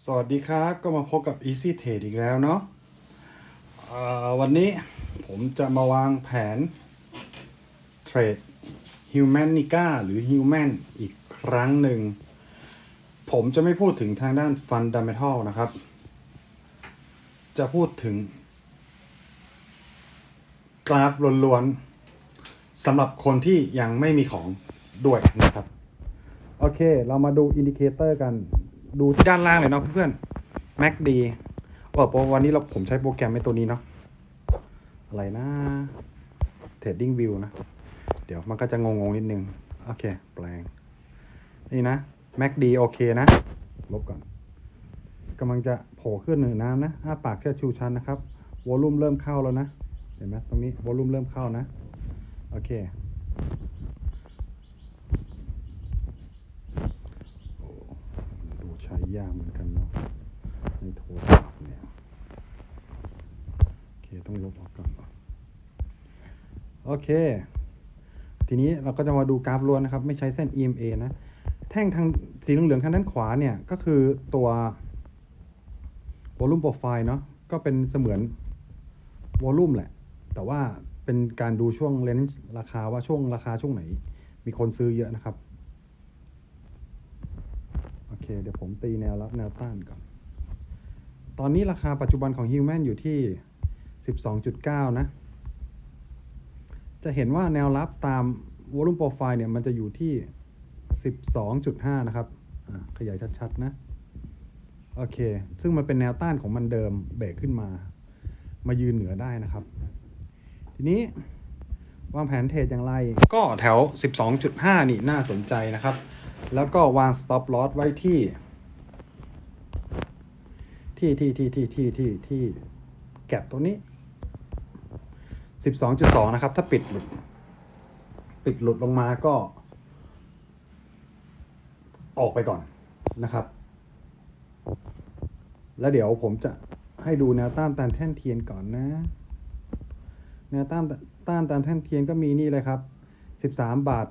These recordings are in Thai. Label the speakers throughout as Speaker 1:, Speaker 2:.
Speaker 1: สวัสดีครับก็มาพบกับ Easy Trade อีกแล้วเนาะวันนี้ผมจะมาวางแผนเทรด Humanica หรือ Human อีกครั้งหนึ่ง ผมจะไม่พูดถึงทางด้าน Fundamental นะครับ จะพูดถึง กราฟล้วนๆสำหรับคนที่ยังไม่มีของด้วยนะครับ โอเค เรามาดูอินดิเคเตอร์กัน ดูที่ด้านล่างเลยเนาะเพื่อนๆ MACD เออวันนี้เราผมใช้โปรแกรมในตัวนี้เนาะอะไรนะ Trading View นะ เดี๋ยวมันก็จะงงๆนิดนึง โอเค แปลง นี่นะ MACD โอเคนะ ลบก่อนกำลังจะโผล่ขึ้นเหนือน้ำนะอ้าปากแค่ชูชันนะครับวอลลุ่มเริ่มเข้าแล้วนะ เห็นไหมตรงนี้วอลลุ่มเริ่มเข้านะ โอเค ดูใช้ยากเหมือนกันเนาะในโทรศัพท์เนี่ย โอเค ต้องลบออกก่อน โอ เค ทีนี้เราก็จะมาดูกราฟล้วนนะครับ ไม่ใช้เส้น EMA นะ แท่งทางสีเหลืองทางด้านขวาเนี่ย ก็คือตัว volume profile เนาะก็เป็นเสมือน volume แหละ แต่ว่าเป็นการดูช่วงเลนส์ราคาว่าช่วงราคาช่วงไหน มีคนซื้อเยอะนะครับ โอเค เดี๋ยวผมตีแนวรับแนวต้านก่อน ตอนนี้ราคาปัจจุบันของ Human อยู่ที่ 12.9 นะ จะเห็นว่าแนวรับตาม Volume Profile เนี่ยมันจะอยู่ที่ 12.5 นะครับ ขยายชัดๆนะ โอเค ซึ่งมันเป็นแนวต้านของมันเดิมเบรกขึ้นมา มายืนเหนือได้นะครับ ทีนี้วางแผนเทรดอย่างไร ก็แถว 12.5 นี่น่าสนใจนะครับ แล้วก็วาง stop loss ไว้ที่ ที่ที่ที่ที่ที่ที่ที่แก็บตัวนี้ 12.2 นะครับ ถ้าปิดหลุด ปิดหลุดลงมาก็ ออกไปก่อนนะครับ แล้วเดี๋ยวผมจะให้ดูแนวต้านตามแท่นเทียนก่อนนะ แนวต้านต้านตามแท่นเทียนก็มีนี่เลยครับ 13 บาท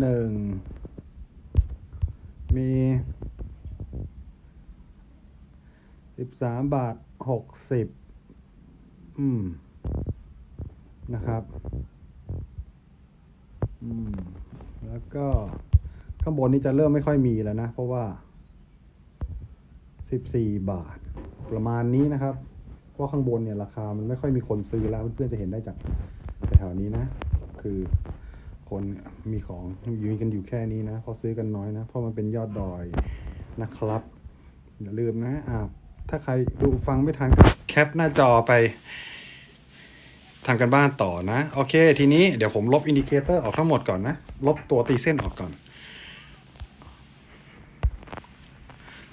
Speaker 1: หนึ่งมีสิบสามบาทหกสิบอืม นะครับ อืม แล้วก็ข้างบนนี้จะเริ่มไม่ค่อยมีแล้วนะ เพราะว่าสิบสี่บาท ประมาณนี้นะครับเพราะข้างบนเนี่ยราคามันไม่ค่อยมีคนซื้อแล้วเพื่อนๆจะเห็นได้จากแถวๆนี้นะ คือคนมีของอยู่กันอยู่แค่นี้นะเพราะซื้อกันน้อยนะ เพราะมันเป็นยอดดอยนะครับ อย่าลืมนะอ่าถ้าใครดูฟังไม่ทันแคปหน้าจอไป ทำกันบ้านต่อนะ โอเค ทีนี้เดี๋ยวผมลบอินดิเคเตอร์ออกทั้งหมดก่อนนะ ลบตัวตีเส้นออกก่อน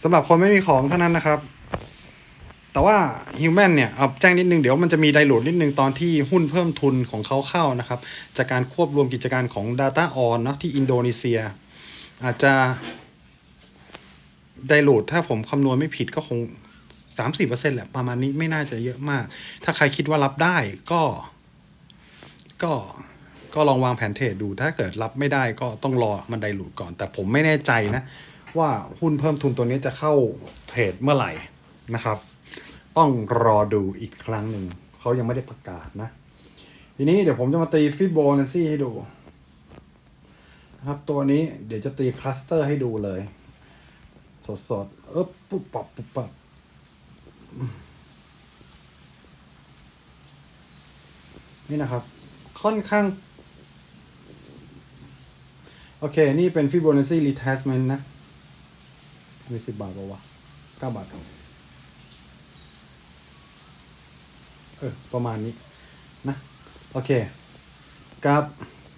Speaker 1: สำหรับคนไม่มีของเท่านั้นนะครับ แต่ว่า Human เนี่ย เอาแจ้งนิดนึง เดี๋ยวมันจะมีไดโหลดนิดนึงตอนที่หุ้นเพิ่มทุนของเขาเข้านะครับ จากการควบรวมกิจการของ Data On เนาะที่อินโดนีเซีย อาจจะไดโหลดถ้าผมคำนวณไม่ผิดก็คง 30%แหละประมาณนี้ไม่น่าจะเยอะมาก ถ้าใครคิดว่ารับได้ก็ ก็ก็ลองวางแผนเทรดดู ถ้าเกิดรับไม่ได้ก็ต้องรอมันไดหลุดก่อน แต่ผมไม่แน่ใจนะ ว่าหุ้นเพิ่มทุนตัวนี้จะเข้าเทรดเมื่อไหร่นะครับ ต้องรอดูอีกครั้งหนึ่ง เขายังไม่ได้ประกาศนะ ทีนี้เดี๋ยวผมจะมาตีฟิโบนัชชีให้ดูนะครับตัวนี้เดี๋ยวจะตีคลัสเตอร์ให้ดูเลย สดๆเอ๊บปุ๊บปับปุ๊บปับ นี่นะครับ ค่อนข้าง โอเค นี่เป็น Fibonacci retracement นะมีสิบบาทปะวะเก้าบาทเออ ประมาณนี้ นะ โอเค กับ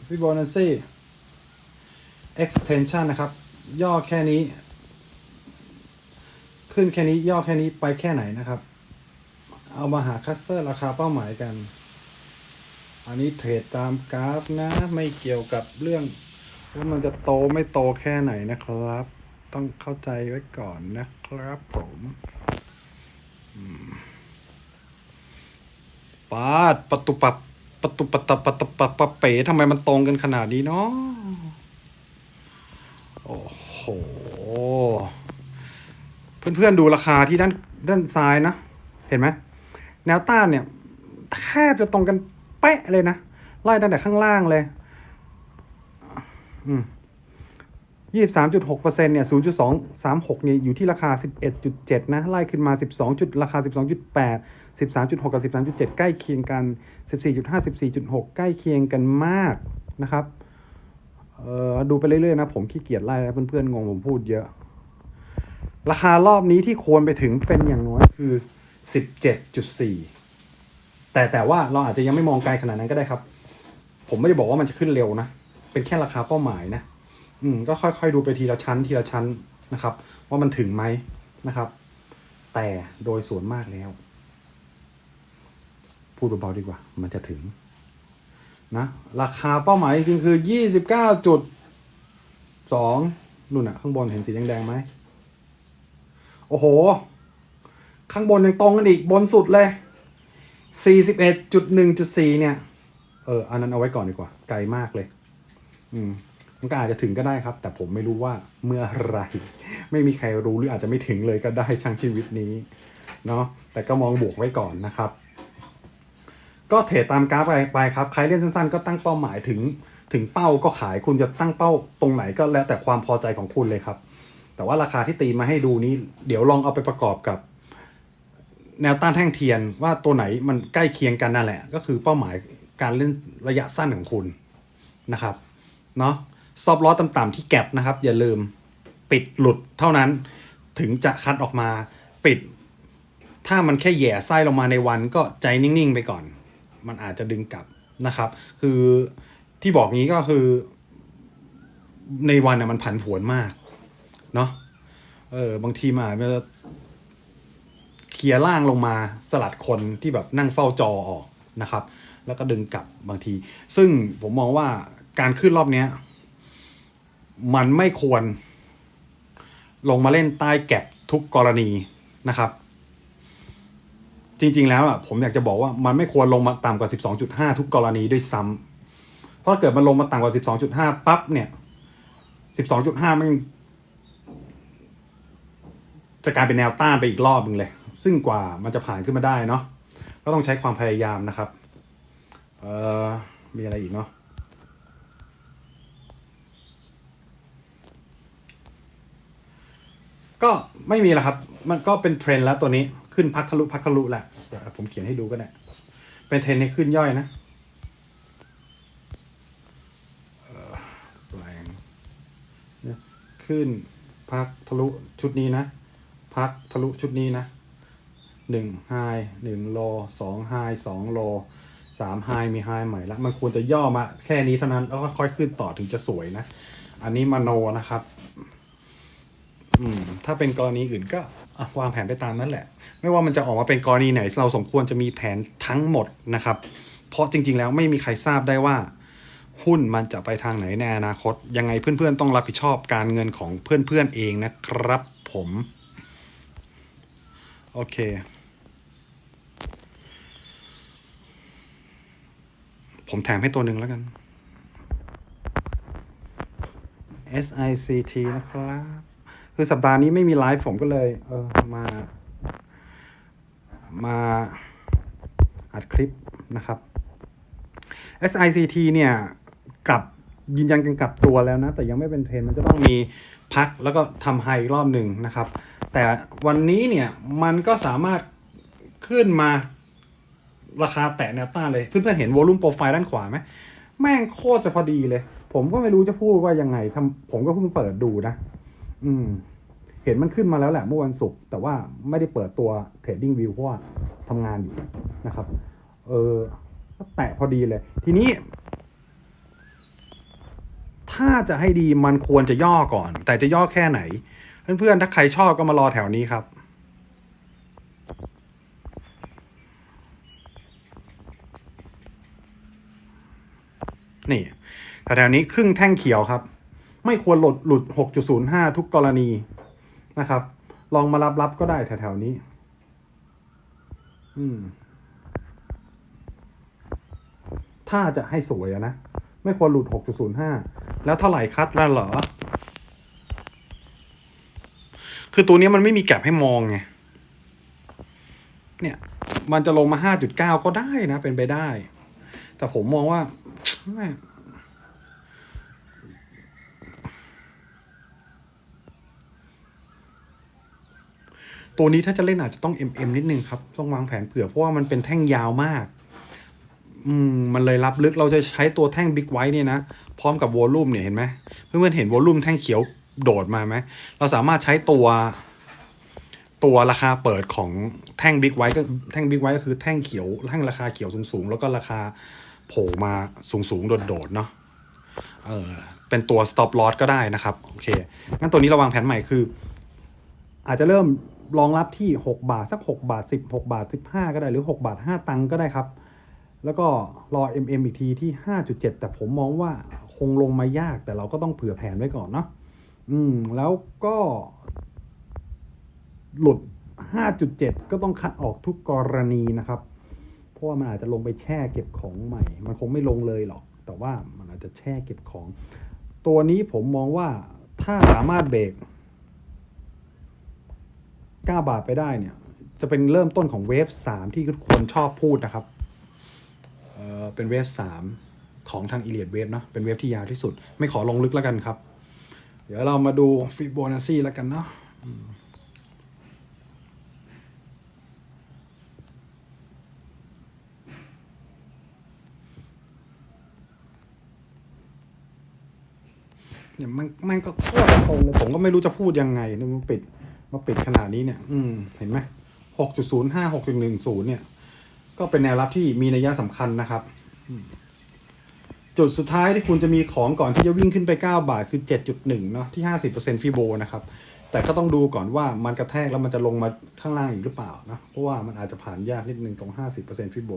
Speaker 1: Fibonacci extension นะครับ ย่อแค่นี้ ขึ้นแค่นี้ย่อแค่นี้ไปแค่ไหนนะครับ เอามาหาคัสเตอร์ราคาเป้าหมายกัน อันนี้เทรดตามกราฟนะไม่เกี่ยวกับเรื่องว่ามันจะโตไม่โตแค่ไหนนะครับ ต้องเข้าใจไว้ก่อนนะครับผมปาดประตูปับประตูปะตะปะตะปะปะเป๋ทำไมมันตรงกันขนาดนี้เนาะโอ้โห เพื่อนๆดูราคาที่ด้านด้านซ้ายนะ เห็นไหมแนวต้านเนี่ยแทบจะตรงกันเป๊ะเลยนะไล่ตั้งแต่ข้างล่างเลยยี่สามจุดหกเปอร์เซ็นเนี่ยศูนย์จุดสองสามหกเนี่ยอยู่ที่ราคาสิบเอ็ดจุดเจ็ดนะ ไล่ขึ้นมาสิบสองจุดราคาสิบสองจุดแปดสิบสามจุดหกกับสิบสามจุดเจ็ดใกล้เคียงกันสิบสี่จุดห้าสิบสี่จุดหกใกล้เคียงกันมากนะครับ เอ่อดูไปเรื่อยๆนะ ผมขี้เกียจไล่แล้วเพื่อนๆงงผมพูดเยอะ ราคารอบนี้ที่ควรไปถึงเป็นอย่างน้อยคือสิบเจ็ดจุดสี่แต่แต่ว่าเราอาจจะยังไม่มองไกลขนาดนั้นก็ได้ครับ ผมไม่ได้บอกว่ามันจะขึ้นเร็วนะ เป็นแค่ราคาเป้าหมายนะ อืม ก็ค่อยๆดูไปทีละชั้นทีละชั้นนะครับ ว่ามันถึงไหมนะครับ แต่โดยส่วนมากแล้ว พูดเบาๆดีกว่า มันจะถึง นะ ราคาเป้าหมายจริงๆคือยี่สิบเก้าจุดสองนู่นอะข้างบนเห็นสีแดงๆไหม อ้โห ข้างบนยังตรงกันอีกบนสุดเลย 41.1.4 เนี่ย เออ อันนั้นเอาไว้ก่อนดีกว่า ไกลมากเลย อืมมันก็อาจจะถึงก็ได้ครับ แต่ผมไม่รู้ว่าเมื่อไร ไม่มีใครรู้หรืออาจจะไม่ถึงเลยก็ได้ช่างชีวิตนี้ เนาะแต่ก็มองบวกไว้ก่อนนะครับ ก็เทรดตามกราฟไปไปครับ ใครเล่นสั้นๆ ก็ตั้งเป้าหมายถึง ถึงเป้าก็ขายคุณจะตั้งเป้าตรงไหนก็แล้วแต่ความพอใจของคุณเลยครับ แต่ว่าราคาที่ตีมาให้ดูนี้ เดี๋ยวลองเอาไปประกอบกับ แนวต้านแท่งเทียนว่าตัวไหนมันใกล้เคียงกันนั่นแหละ ก็คือเป้าหมายการเล่นระยะสั้นของคุณนะครับเนาะซอบล้อต่ำๆที่แก็บนะครับ อย่าลืมปิดหลุดเท่านั้นถึงจะคัดออกมาปิด ถ้ามันแค่แหย่ไส้ลงมาในวันก็ใจนิ่งๆไปก่อน มันอาจจะดึงกลับนะครับ คือที่บอกงี้ก็คือ ในวันน่ะมันผันผวนมาก เนาะเออบางทีมาจจะเคลียร์ล่างลงมาสลัดคนที่แบบนั่งเฝ้าจอออกนะครับ แล้วก็ดึงกลับบางที ซึ่งผมมองว่าการขึ้นรอบเนี้ย มันไม่ควร ลงมาเล่นใต้แก็บทุกกรณีนะครับ จริง ๆ แล้วอะผมอยากจะบอกว่ามันไม่ควรลงมาต่ำกว่า 12.5 ทุกกรณีด้วยซ้ำเพราะถ้าเกิดมันลงมาต่ำกว่า 12.5 ปั๊บเนี่ย 12.5 มัน จะกลายเป็นแนวต้านไปอีกรอบหนึ่งเลย ซึ่งกว่ามันจะผ่านขึ้นมาได้เนาะก็ต้องใช้ความพยายามนะครับ เอ่อ มีอะไรอีกเนาะก็ไม่มีแล้วครับ มันก็เป็นเทรนแล้วตัวนี้ขึ้นพักทะลุพักทะลุแหละเดี๋ยวผมเขียนให้ดูก็ได้ เป็นเทรนให้ขึ้นย่อยนะเอ่อแรงเนี่ยขึ้นพักทะลุชุดนี้นะ พักทะลุชุดนี้นะหนึ่งไฮหนึ่งโลสองไฮสองโลสามไฮมีไฮใหม่ละมันควรจะย่อมาแค่นี้เท่านั้นแล้วก็ค่อยขึ้นต่อถึงจะสวยนะ อันนี้มโนนะครับ อืม ถ้าเป็นกรณีอื่นก็วางแผนไปตามนั้นแหละ ไม่ว่ามันจะออกมาเป็นกรณีไหน เราสมควรจะมีแผนทั้งหมดนะครับ เพราะจริง ๆ แล้วไม่มีใครทราบได้ว่า หุ้นมันจะไปทางไหนในอนาคต ยังไงเพื่อนๆต้องรับผิดชอบการเงินของเพื่อนๆเองนะครับผม โอเค ผมแถมให้ตัวหนึ่งแล้วกัน SICT นะครับ คือสัปดาห์นี้ไม่มีไลฟ์ผมก็เลย เออมา มาอัดคลิปนะครับ SICT เนี่ยกลับยืนยันกันกลับตัวแล้วนะ แต่ยังไม่เป็นเทรนมันจะต้องมี พักแล้วก็ทำไฮอีกรอบหนึ่งนะครับ แต่วันนี้เนี่ยมันก็สามารถขึ้นมาราคาแตะแนวต้านเลย เพื่อนๆเห็นวอลุ่มโปรไฟล์ด้านขวาไหมแม่งโคตรจะพอดีเลย ผมก็ไม่รู้จะพูดว่ายังไงทำผมก็เพิ่งเปิดดูนะ อืม เห็นมันขึ้นมาแล้วแหละเมื่อวันศุกร์แต่ว่าไม่ได้เปิดตัว Trading View เพราะว่าทำงานอยู่นะครับ เออแตะพอดีเลย ทีนี้ ถ้าจะให้ดีมันควรจะย่อก่อน แต่จะย่อแค่ไหน เพื่อนๆ ถ้าใครชอบก็มารอแถวนี้ครับนี่แถวๆนี้ครึ่งแท่งเขียวครับ ไม่ควรหลุดหลุด 6.05 ทุกกรณีนะครับ ลองมารับรับก็ได้แถวๆนี้ อืม ถ้าจะให้สวยนะ ไม่ควรหลุด 6.05 แล้วเท่าไหร่คัดแล้วเหรอ คือตัวนี้มันไม่มีแกลบให้มองไง เนี่ย มันจะลงมาห้าจุดเก้าก็ได้นะ เป็นไปได้ แต่ผมมองว่า ตัวนี้ถ้าจะเล่นอาจจะต้อง MM นิดนึงครับ ต้องวางแผนเผื่อเพราะว่ามันเป็นแท่งยาวมาก อืมมันเลยรับลึกเราจะใช้ตัวแท่งบิ๊กไว้เนี่ยนะ พร้อมกับวอลลุ่มเนี่ยเห็นไหมเพื่อนๆเห็นวอลลุ่มแท่งเขียวโดดมาไหมเราสามารถใช้ตัว ตัวราคาเปิดของแท่งบิ๊กไว้ก็แท่งบิ๊กไว้ก็คือแท่งเขียวแท่งราคาเขียวสูงๆ แล้วก็ราคาโผล่มาสูงๆ โดดๆ เนาะเออเป็นตัว stop loss ก็ได้นะครับ โอเค งั้นตัวนี้เราวางแผนใหม่คือ อาจจะเริ่มรองรับที่ 6 บาท สัก 6 บาท 10 6 บาท 15 ก็ได้หรือ 6 บาท 5 ตังก็ได้ครับ แล้วก็รอ MM อีกทีที่ 5.7 แต่ผมมองว่าคงลงมายาก แต่เราก็ต้องเผื่อแผนไว้ก่อนเนาะอืม แล้วก็ หลุด 5.7 ก็ต้องคัดออกทุกกรณีนะครับ เพราะว่ามันอาจจะลงไปแช่เก็บของใหม่ มันคงไม่ลงเลยหรอก แต่ว่ามันอาจจะแช่เก็บของ ตัวนี้ผมมองว่าถ้าสามารถเบรก9บาทไปได้เนี่ย จะเป็นเริ่มต้นของเวฟ3ที่ทุกคนชอบพูดนะครับ เป็นเวฟ3ของทางอีเลียดเวฟเนาะเป็นเวฟที่ยาวที่สุด ไม่ขอลงลึกแล้วกันครับ เดี๋ยวเรามาดูฟิโบนัชชีแล้วกันเนาะเนี่ยมันมันก็โคตรตรงเลยผมก็ไม่รู้จะพูดยังไงเนี่ยมันปิดมาปิดขนาดนี้เนี่ย อืม เห็นไหมหกจุดศูนย์ห้าหกจุดหนึ่งศูนย์เนี่ย ก็เป็นแนวรับที่มีนัยสำคัญนะครับ จุดสุดท้ายที่คุณจะมีของก่อนที่จะวิ่งขึ้นไป 9 บาทคือ 7.1เนาะที่ 50%ฟิโบนะครับ แต่ก็ต้องดูก่อนว่ามันกระแทกแล้วมันจะลงมาข้างล่างอีกหรือเปล่านะ เพราะว่ามันอาจจะผ่านยากนิดนึงตรง 50%ฟิโบ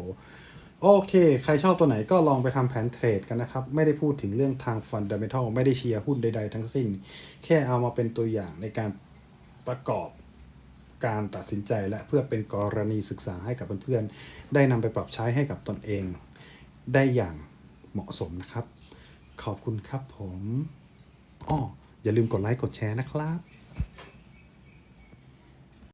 Speaker 1: โอเค ใครชอบตัวไหนก็ลองไปทำแผนเทรดกันนะครับ ไม่ได้พูดถึงเรื่องทางฟันเดเมทัลไม่ได้เชียร์หุ้นใด ๆ ทั้งสิ้น แค่เอามาเป็นตัวอย่างในการประกอบการตัดสินใจและเพื่อเป็นกรณีศึกษาให้กับเพื่อนๆ ได้นำไปปรับใช้ให้กับตนเอง ได้อย่างเหมาะสมนะครับ ขอบคุณครับผมอ้ออย่าลืมกดไลค์กดแชร์นะครับ